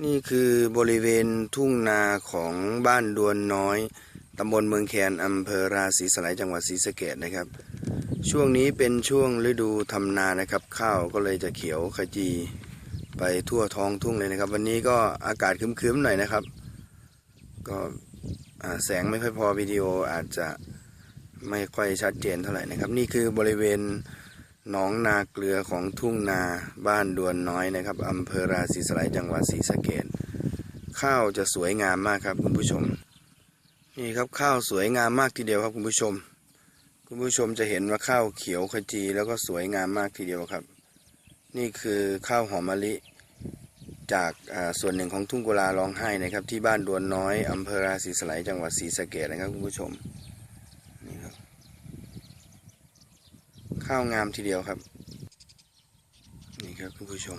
นี่คือบริเวณทุ่งนาของบ้านดวนน้อยตำบลเมืองแคนอำเภอราศีสไลยจังหวัดศรีสะเกดนะครับ ช่วงนี้เป็นช่วงฤดูทำนานะครับ ข้าวก็เลยจะเขียวขจีไปทั่วท้องทุ่งเลยนะครับ วันนี้ก็อากาศครึ้มๆหน่อยนะครับ ก็แสงไม่ค่อยพอวิดีโออาจจะไม่ค่อยชัดเจนเท่าไหร่นะครับ นี่คือบริเวณ หนองนาเกลือของทุ่งนาบ้านดวนน้อยนะครับอำเภอราศีสไลยจังหวัดศรีสะเกดข้าวจะสวยงามมากครับคุณผู้ชม นี่ครับข้าวสวยงามมากทีเดียวครับคุณผู้ชม คุณผู้ชมจะเห็นว่าข้าวเขียวขจีแล้วก็สวยงามมากทีเดียวครับ นี่คือข้าวหอมมะลิ จากส่วนหนึ่งของทุ่งกุลาร้องไห้นะครับ ที่บ้านดวนน้อยอำเภอราศีสไลยจังหวัดศรีสะเกดนะครับคุณผู้ชมนี่ครับ ข้าวงามทีเดียวครับ นี่ครับคุณผู้ชม